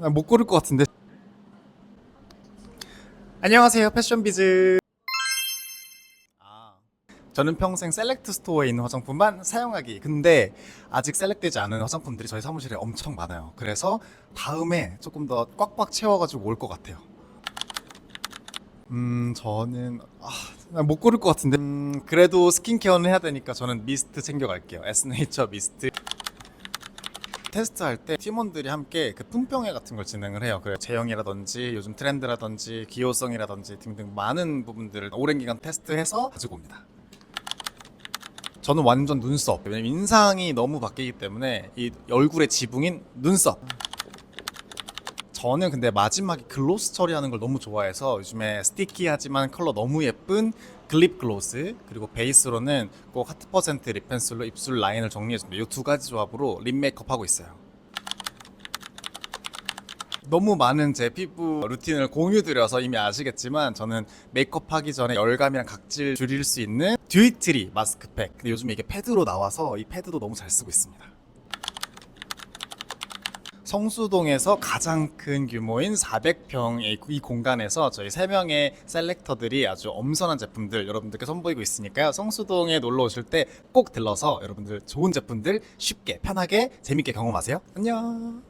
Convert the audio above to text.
나못 고를 것 같은데. 안녕하세요, 패션비즈. 아, 저는 평생 셀렉트 스토어에 있는 화장품만 사용하기. 근데 아직 셀렉트되지 않은 화장품들이 저희 사무실에 엄청 많아요. 그래서 다음에 조금 더 꽉꽉 채워가지고 올 것 같아요. 음, 저는 아, 못 고를 것 같은데. 음, 그래도 스킨케어는 해야 되니까 저는 미스트 챙겨갈게요. 에스네이처 미스트. 테스트할 때 팀원들이 함께 그 품평회 같은 걸 진행을 해요. 그래 제형이라든지 요즘 트렌드라든지 기호성이라든지 등등 많은 부분들을 오랜 기간 테스트해서 가지고 옵니다. 저는 완전 눈썹. 왜냐면 인상이 너무 바뀌기 때문에 이 얼굴의 지붕인 눈썹. 저는 근데 마지막에 글로스 처리하는 걸 너무 좋아해서 요즘에 스티키하지만 컬러 너무 예쁜 글립 글로스 그리고 베이스로는 꼭 하트 퍼센트 립 펜슬로 입술 라인을 정리해줍니다. 이 두 가지 조합으로 립 메이크업 하고 있어요. 너무 많은 제 피부 루틴을 공유드려서 이미 아시겠지만 저는 메이크업 하기 전에 열감이랑 각질 줄일 수 있는 듀이트리 마스크팩 근데 요즘 이게 패드로 나와서 이 패드도 너무 잘 쓰고 있습니다. 성수동에서 가장 큰 규모인 400평의 이 공간에서 저희 3명의 셀렉터들이 아주 엄선한 제품들 여러분들께 선보이고 있으니까요. 성수동에 놀러 오실 때 꼭 들러서 여러분들 좋은 제품들 쉽게 편하게 재밌게 경험하세요. 안녕.